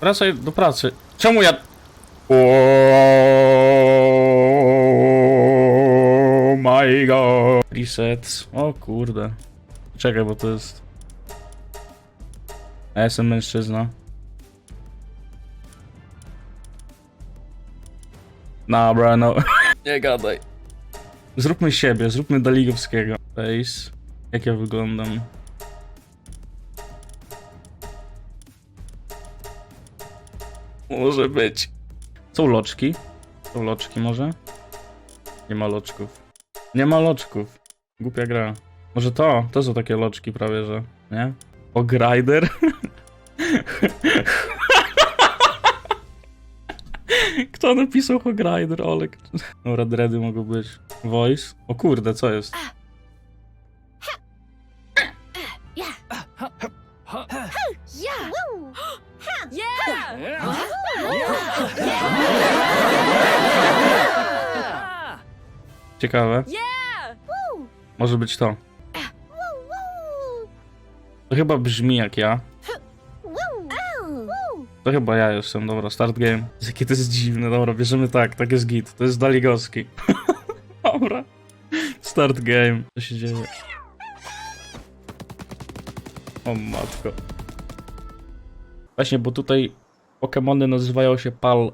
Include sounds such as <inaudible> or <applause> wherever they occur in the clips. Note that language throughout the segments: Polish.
Wracaj do pracy. Czemu ja... Oh my god. Reset. O kurde. Czekaj, bo to jest... Ja jestem mężczyzna. Dobra, no. <laughs> Nie gadaj. Zróbmy siebie, zróbmy Daligowskiego. Face. Jak ja wyglądam? Może być. Są loczki. Są loczki może? Nie ma loczków. Nie ma loczków. Głupia gra. Może to? To są takie loczki prawie, że... Nie? O Grider? <laughs> Kto napisał o Grider? Olek. Dobra, dready mogą być. Voice. O kurde, co jest? Ciekawe. Może być to. To chyba brzmi jak ja. To chyba ja jestem, dobra, start game. Jakie to jest dziwne, dobra, bierzemy tak, tak jest git. To jest Daligowski. <laughs> dobra. Start game. Co się dzieje? O matko. Właśnie, bo tutaj Pokemony nazywają się PAL,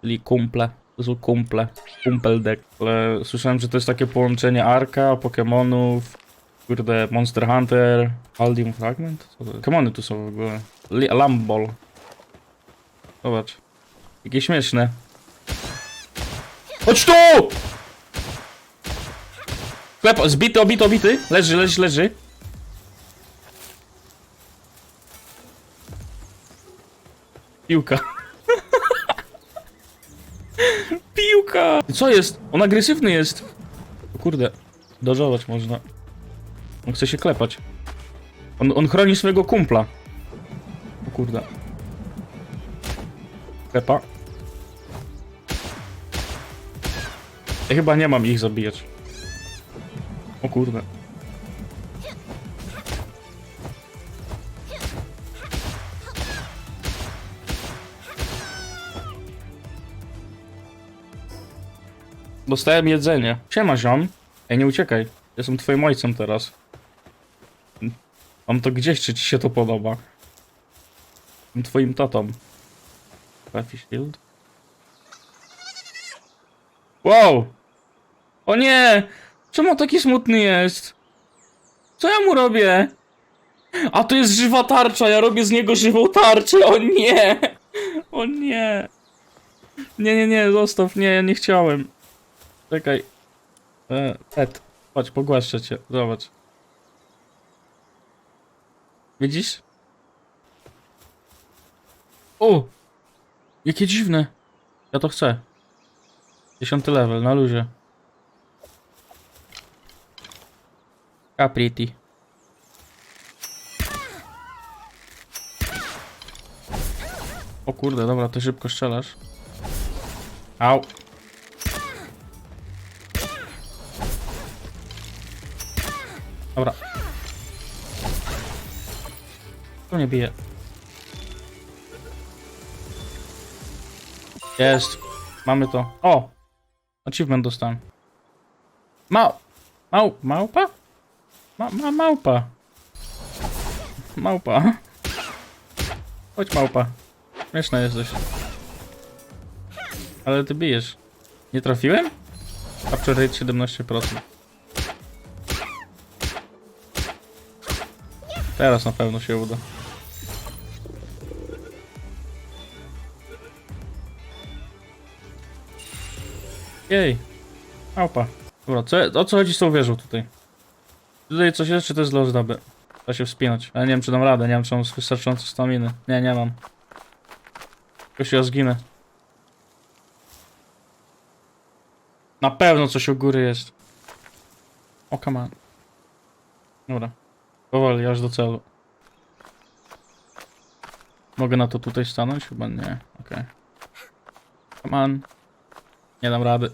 czyli kumple. To są kumple. Kumpel deck. Ale słyszałem, że to jest takie połączenie Arka, Pokemonów, kurde, Monster Hunter, Aldium Fragment? Co to? Tu są w ogóle. Lamball. Zobacz. Jakie śmieszne. Chodź tu! Chleb, zbity, obity, obity. Leży, leży, leży. Piłka. Piłka! Co jest? On agresywny jest. O kurde, dożować można. On chce się klepać. On, on chroni swojego kumpla. O kurde. Klepa. Ja chyba nie mam ich zabijać. O kurde. Dostałem jedzenie. Siema ziom. Ej, nie uciekaj. Jestem twoim ojcem teraz. Mam to gdzieś, czy ci się to podoba. Jestem twoim tatą. Trafi shield. Wow! O nie! Czemu taki smutny jest? Co ja mu robię? A to jest żywa tarcza, ja robię z niego żywą tarczę, o nie! O nie! Nie, nie, nie, zostaw, nie, ja nie chciałem. Czekaj. E, Ed, chodź, pogłaszczę cię, zobacz. Widzisz? O! Jakie dziwne. Ja to chcę. Dziesiąty level, na luzie. Capriti. O kurde, dobra, ty szybko strzelasz. Au. Dobra. Tu nie bije. Jest. Mamy to. O! Achievement dostałem. Mał... Mał... Małpa? Ma, ma, małpa. Małpa. Chodź małpa. Śmieszna jesteś. Ale ty bijesz. Nie trafiłem? Capture rate 17%. Teraz na pewno się uda. Jej. Małpa. Dobra, co, o co chodzi z tą wieżą tutaj? Tutaj coś jest, czy to jest dla ozdoby? Trzeba się wspinać. Ale nie wiem, czy dam radę, nie wiem, czy mam wystarczająco staminy. Nie, nie mam. Jakoś ja zginę. Na pewno coś u góry jest. O, come on. Dobra. Powoli, aż do celu. Mogę na to tutaj stanąć? Chyba nie. Okej. Come on. Nie dam rady.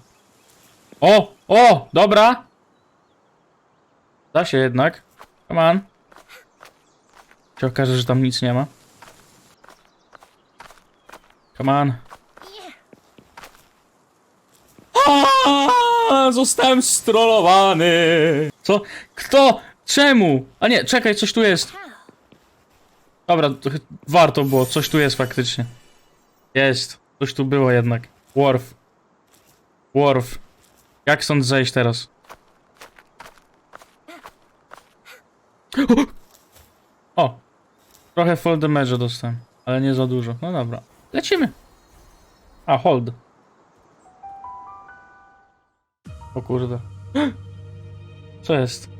O! O! Dobra! Da się jednak. Come on. Się okaże, że tam nic nie ma. Come on. Aaaa, zostałem strollowany. Co? Kto? Czemu? A nie, czekaj, coś tu jest. Dobra, warto było, coś tu jest faktycznie. Jest, coś tu było jednak. Worf. Worf. Jak stąd zejść teraz? O! Trochę full damage dostałem, ale nie za dużo. No dobra, lecimy. A, hold. O kurde. Co jest?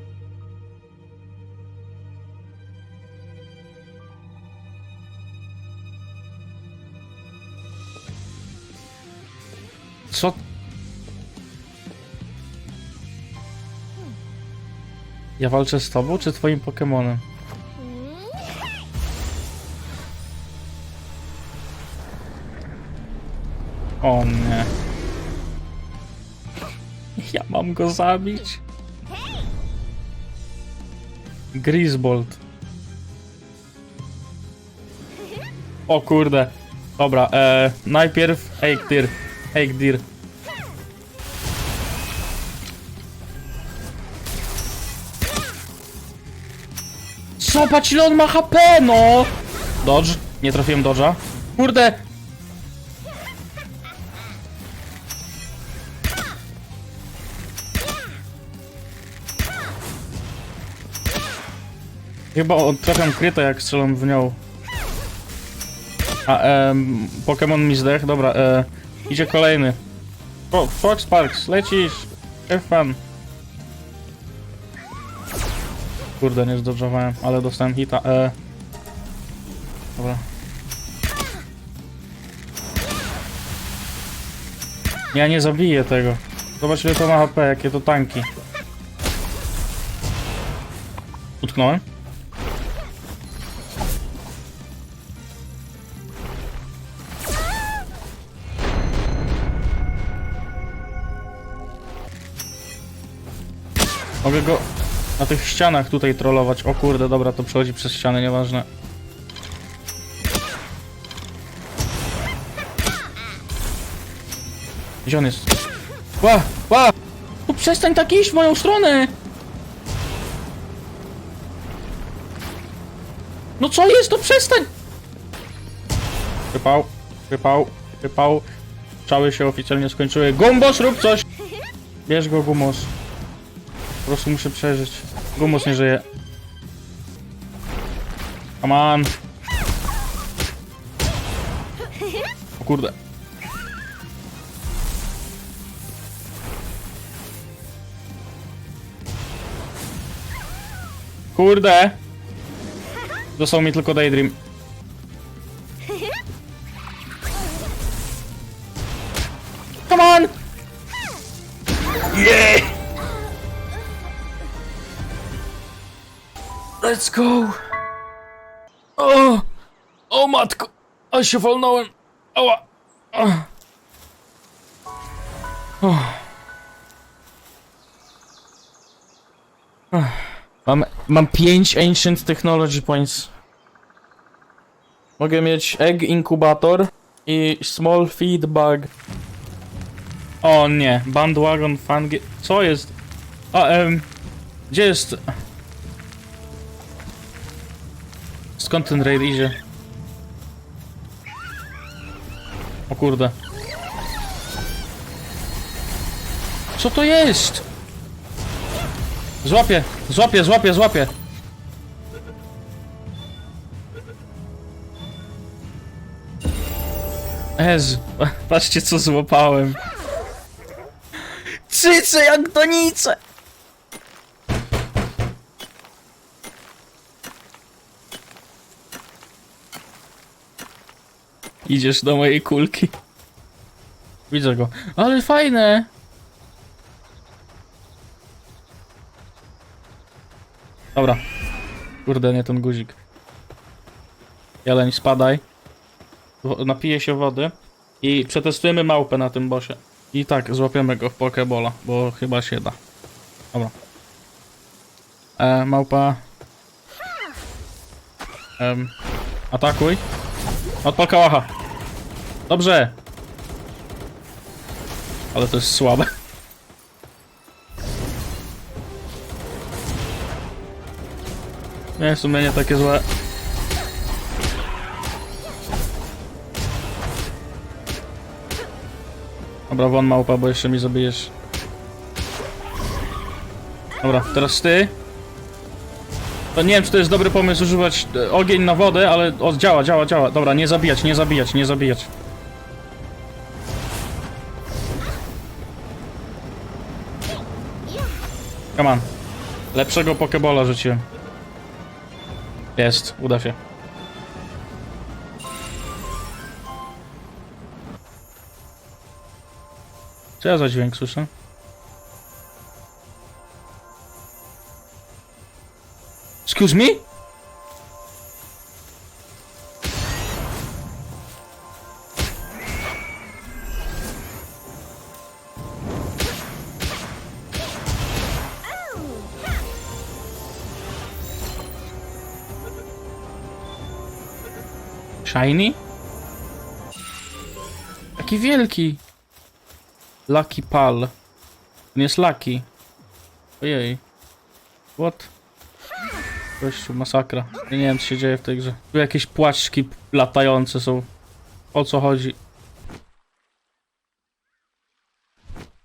Co? Ja walczę z tobą czy twoim Pokemonem? O nie. Ja mam go zabić. Grisbold. O kurde. Dobra, e, najpierw Eikdir. Eikdir. Zobacz ile on ma HP, no! Dodge. Nie trafiłem Dodge'a. Kurde, Chyba trafiam krytę jak strzelam w nią. A, em, Pokémon mi zdech, dobra, e, idzie kolejny. O, Fox Parks, lecisz! Fun. Kurde, nie zdodżowałem, ale dostałem hita, e. Dobra. Ja nie zabiję tego. Zobacz ile to ma HP, jakie to tanki. Utknąłem? Mogę go na tych ścianach tutaj trollować. O kurde, dobra, to przechodzi przez ściany, nieważne. Gdzie on jest? Ła, ła! No przestań tak iść w moją stronę! No co jest, to przestań! Wypał, wypał, wypał. Strzały się oficjalnie skończyły. Gumbos, rób coś! Bierz go, Gumos. Prostu muszę przeżyć. Gumos nie żyje. Come on. O kurde. Kurde. Został mi tylko Daydream. Let's go! O! O matko! A się wolnąłem! Ała! O. Ach. Mam, mam 5 Ancient Technology Points. Mogę mieć Egg Incubator i Small Feed Bug. O nie, Bandwagon Fangi... Co jest? A, em... Gdzie jest... Skąd ten raid idzie? O kurde. Co to jest? Złapię, złapię, złapię, złapię. Ez, <laughs> patrzcie co złapałem. Cyce jak donice! Idziesz do mojej kulki. Widzę go. Ale fajne! Dobra. Kurde, nie ten guzik. Jeleń, spadaj. Napiję się wody. I przetestujemy małpę na tym bosie. I tak, złapiemy go w Pokebola, bo chyba się da. Dobra. E, małpa. Em, atakuj. Odpal kałacha. Dobrze. Ale to jest słabe. Nie, w sumie nie takie złe. Dobra, won małpa, bo jeszcze mi zabijesz. Dobra, teraz ty. To nie wiem, czy to jest dobry pomysł używać e, ogień na wodę, ale o, działa, działa, działa. Dobra, nie zabijać, nie zabijać, nie zabijać. Come on. Lepszego pokebola rzuciłem. Jest, uda się. Co ja za dźwięk słyszę? Excuse me? Shiny? Taki wielki. Lucky Pal. On jest Lucky. Ojej. What? Gościu, masakra. Nie wiem, co się dzieje w tej grze. Tu jakieś płaczki latające są. O co chodzi?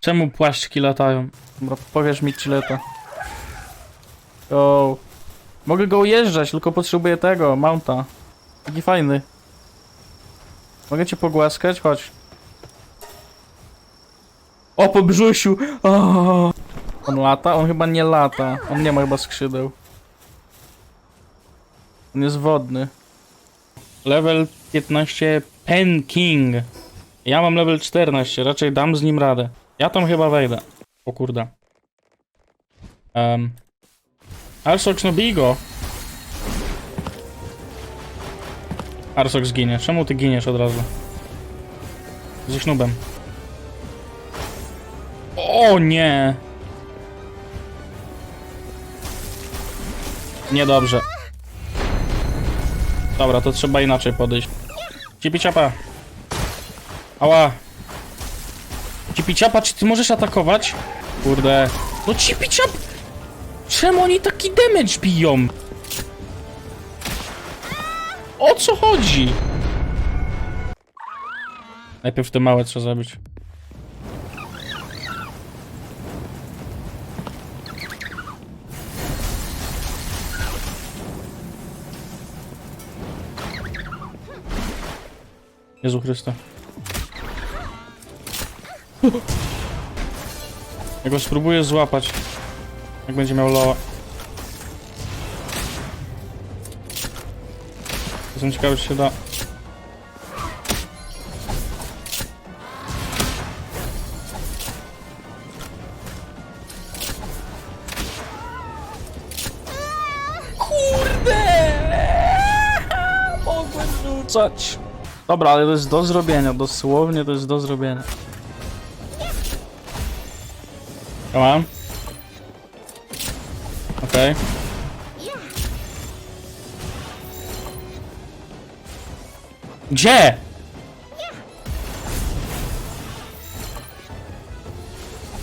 Czemu płaszczki latają? Dobra, powiesz mi, czy lata. O. Mogę go ujeżdżać, tylko potrzebuję tego, mounta. Taki fajny. Mogę cię pogłaskać? Chodź. O, po brzusiu! O! On lata? On chyba nie lata. On nie ma chyba skrzydeł. On jest wodny. Level 15 Pen King. Ja mam level 14, raczej dam z nim radę. Ja tam chyba wejdę. O kurde. Um. Arsox no bigo. Arsox ginie. Czemu ty giniesz od razu? Ze sznubem. O nie! Niedobrze. Dobra, to trzeba inaczej podejść. Cipiciapa. Ała. Cipiciapa, czy ty możesz atakować? Kurde. No cipiciap! Czemu oni taki damage biją? O co chodzi? Najpierw te małe trzeba zabić. Jezu Chryste. <laughs> Ja go spróbuję złapać. Jak będzie miał loa. Jestem ciekawy, czy się da. Kurde! <laughs> Mogłem rzucać. Dobra, ale to jest do zrobienia, dosłownie to jest do zrobienia. Come on. Okej. Gdzie?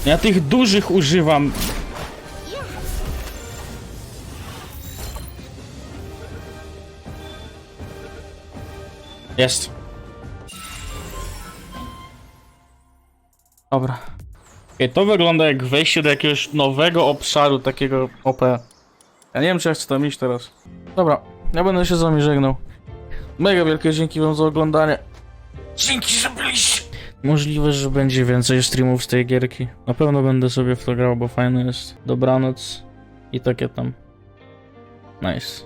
Ja tych dużych używam. Jest. Dobra. Okej, to wygląda jak wejście do jakiegoś nowego obszaru, takiego OP. Ja nie wiem, czy ja chcę tam iść teraz. Dobra, ja będę się z wami żegnał. Mega wielkie dzięki wam za oglądanie. Dzięki, że byliście! Możliwe, że będzie więcej streamów z tej gierki. Na pewno będę sobie w to grał, bo fajne jest. Dobranoc i takie tam. Nice.